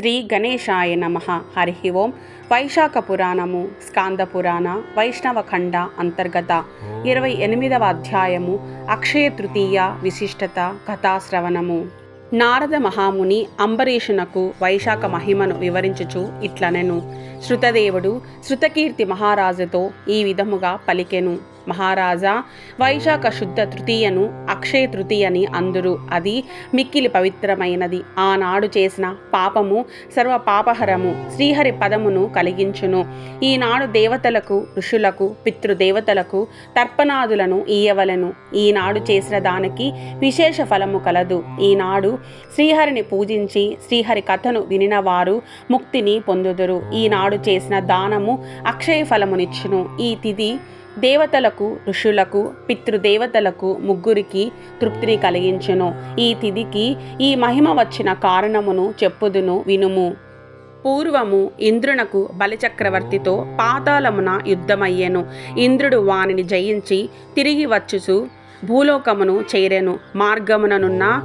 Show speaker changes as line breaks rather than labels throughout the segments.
శ్రీ గణేశాయ నమ. హరి ఓం. వైశాఖ పురాణము స్కాంద పురాణ వైష్ణవ ఖండ అంతర్గత. ఇరవై ఎనిమిదవ అధ్యాయము అక్షయ తృతీయ విశిష్టత కథాశ్రవణము నారద మహాముని అంబరీషునకు వైశాఖ మహిమను వివరించుచు ఇట్లనెను. శృతదేవుడు శృతకీర్తి మహారాజుతో ఈ విధముగా పలికెను. మహారాజా వైశాఖ శుద్ధ తృతీయను అక్షయ తృతీయని అందురు. అది మిక్కిలి పవిత్రమైనది. ఆనాడు చేసిన పాపము సర్వ పాపహరము శ్రీహరి పదమును కలిగించును. ఈనాడు దేవతలకు ఋషులకు పితృదేవతలకు తర్పణాదులను ఇయ్యవలను ఈనాడు చేసిన దానికి విశేష ఫలము కలదు. ఈనాడు శ్రీహరిని పూజించి శ్రీహరి కథను వినిన వారు ముక్తిని పొందుదురు. ఈనాడు చేసిన దానము అక్షయ ఫలమునిచ్చును. ఈ తిథి దేవతలకు ఋషులకు పితృదేవతలకు ముగ్గురికి తృప్తిని కలిగించును. ఈ తిథికి ఈ మహిమ వచ్చిన కారణమును చెప్పుదును వినుము. పూర్వము ఇంద్రునకు బలిచక్రవర్తితో పాతాళమున యుద్ధమయ్యెను. ఇంద్రుడు వానిని జయించి తిరిగి వచ్చుచు భూలోకమును చేరెను. మార్గముననున్న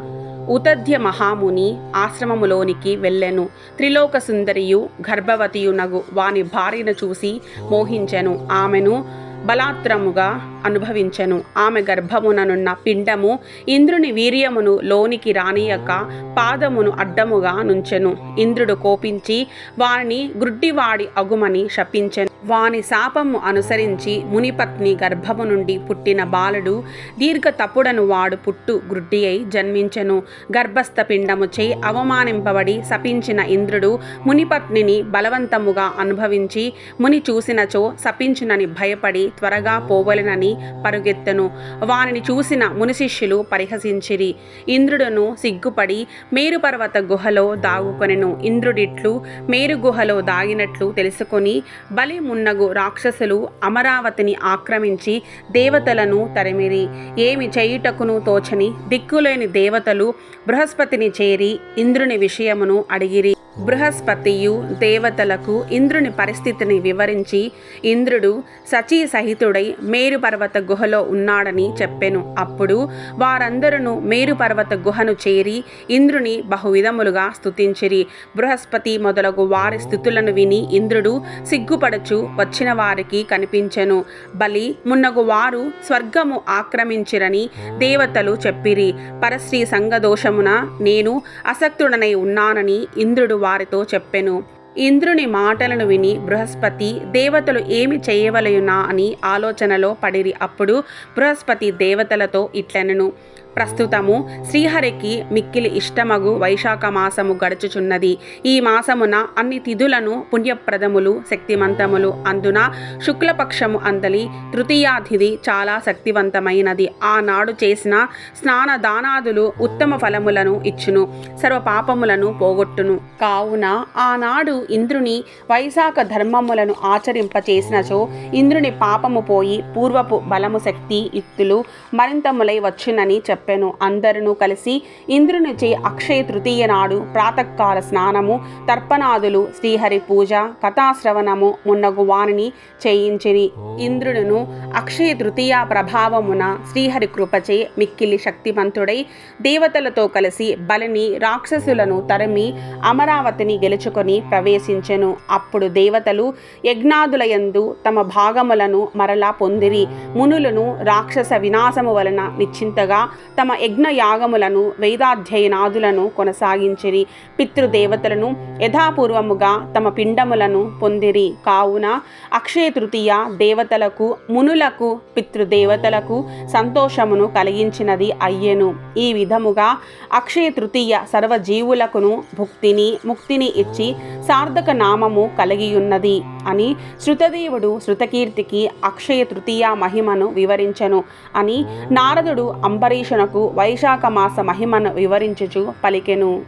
ఉతధ్య మహాముని ఆశ్రమములోనికి వెళ్ళెను. త్రిలోక సుందరియు గర్భవతియునగు వాని భార్యను చూసి మోహించెను. ఆమెను బలాత్రముగా అనుభవించెను. ఆమె గర్భముననున్న పిండము ఇంద్రుని వీర్యమును లోనికి రానియక పాదమును అడ్డముగా నుంచెను. ఇంద్రుడు కోపించి వారిని గ్రుడ్డివాడి అగుమని శపించెను. వాని శాపము అనుసరించి మునిపత్ని గర్భము నుండి పుట్టిన బాలుడు దీర్ఘ తప్పుడను వాడు పుట్టు గ్రుడ్డి అయి జన్మించెను. గర్భస్థ పిండముచే అవమానింపబడి శపించిన ఇంద్రుడు మునిపత్నిని బలవంతముగా అనుభవించి ముని చూసినచో శపించునని భయపడి త్వరగా పోవలెనని పరుగెత్తెను. వానిని చూసిన ముని శిష్యులు పరిహసించిరి. ఇంద్రుడును సిగ్గుపడి మేరుపర్వత గుహలో దాగుకొనెను. ఇంద్రుడిట్లు మేరు గుహలో దాగినట్లు తెలుసుకొని బలి మున్నగు రాక్షసులు అమరావతిని ఆక్రమించి దేవతలను తరిమిరి. ఏమి చేయుటకును తోచని దిక్కులేని దేవతలు బృహస్పతిని చేరి ఇంద్రుని విషయమును అడిగిరి. బృహస్పతియు దేవతలకు ఇంద్రుని పరిస్థితిని వివరించి ఇంద్రుడు సచీ సహితుడై మేరుపర్వత గుహలో ఉన్నాడని చెప్పెను. అప్పుడు వారందరూ మేరుపర్వత గుహను చేరి ఇంద్రుని బహువిధములుగా స్తుతించిరి. బృహస్పతి మొదలగు వారి స్థుతులను విని ఇంద్రుడు సిగ్గుపడచు వచ్చిన వారికి కనిపించెను. బలి మున్నగు వారు స్వర్గము ఆక్రమించిరని దేవతలు చెప్పిరి. పరశ్రీ సంగదోషమున నేను అసక్తుడనై ఉన్నానని ఇంద్రుడు వారితో చెప్పెను. ఇంద్రుని మాటలను విని బృహస్పతి దేవతలు ఏమి చేయవలయునా అని ఆలోచనలో పడిరి. అప్పుడు బృహస్పతి దేవతలతో ఇట్లనెను. ప్రస్తుతము శ్రీహరికి మిక్కిలి ఇష్టమగు వైశాఖ మాసము గడుచుచున్నది. ఈ మాసమున అన్ని తిథులను పుణ్యప్రదములు శక్తివంతములు అందున శుక్లపక్షము అందలి తృతీయాతిథి చాలా శక్తివంతమైనది. ఆనాడు చేసిన స్నాన దానాదులు ఉత్తమ ఫలములను ఇచ్చును సర్వ పాపములను పోగొట్టును. కావున ఆనాడు ఇంద్రుని వైశాఖ ధర్మములను ఆచరింపచేసినచో ఇంద్రుని పాపము పోయి పూర్వపు బలము శక్తి యుక్తులు మరింతములై వచ్చునని చెప్పెను. అందరూ కలిసి ఇంద్రునిచే అక్షయ తృతీయ నాడు ప్రాతకాల స్నానము తర్పణాదులు శ్రీహరి పూజ కథాశ్రవణము మున్నగు వాణిని చేయించిరి. ఇంద్రుడును అక్షయ తృతీయ ప్రభావమున శ్రీహరి కృపచే మిక్కిలి శక్తివంతుడై దేవతలతో కలిసి బలిని రాక్షసులను తరిమి అమరావతిని గెలుచుకొని ప్రవేశించెను. అప్పుడు దేవతలు యజ్ఞాదులయందు తమ భాగములను మరలా పొందిరి. మునులను రాక్షస వినాశము వలన నిశ్చింతగా తమ యజ్ఞ యాగములను వేదాధ్యయనాదులను కొనసాగించిరి. పితృదేవతలను యథాపూర్వముగా తమ పిండములను పొందిరి. కావున అక్షయ తృతీయ దేవతలకు మునులకు పితృదేవతలకు సంతోషమును కలిగించినది అయ్యెను. ఈ విధముగా అక్షయ తృతీయ సర్వజీవులకును భుక్తిని ముక్తిని ఇచ్చి సార్థక నామము కలిగియున్నది అని శృతదేవుడు శృతకీర్తికి అక్షయ తృతీయ మహిమను వివరించెను అని నారదుడు అంబరీషునకు వైశాఖ మాస మహిమను వివరించుచు పలికెను.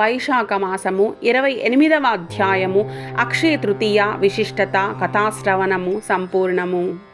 వైశాఖ మాసము ఇరవై ఎనిమిదవ అధ్యాయము అక్షయ తృతీయ విశిష్టత కథాశ్రవణము సంపూర్ణము.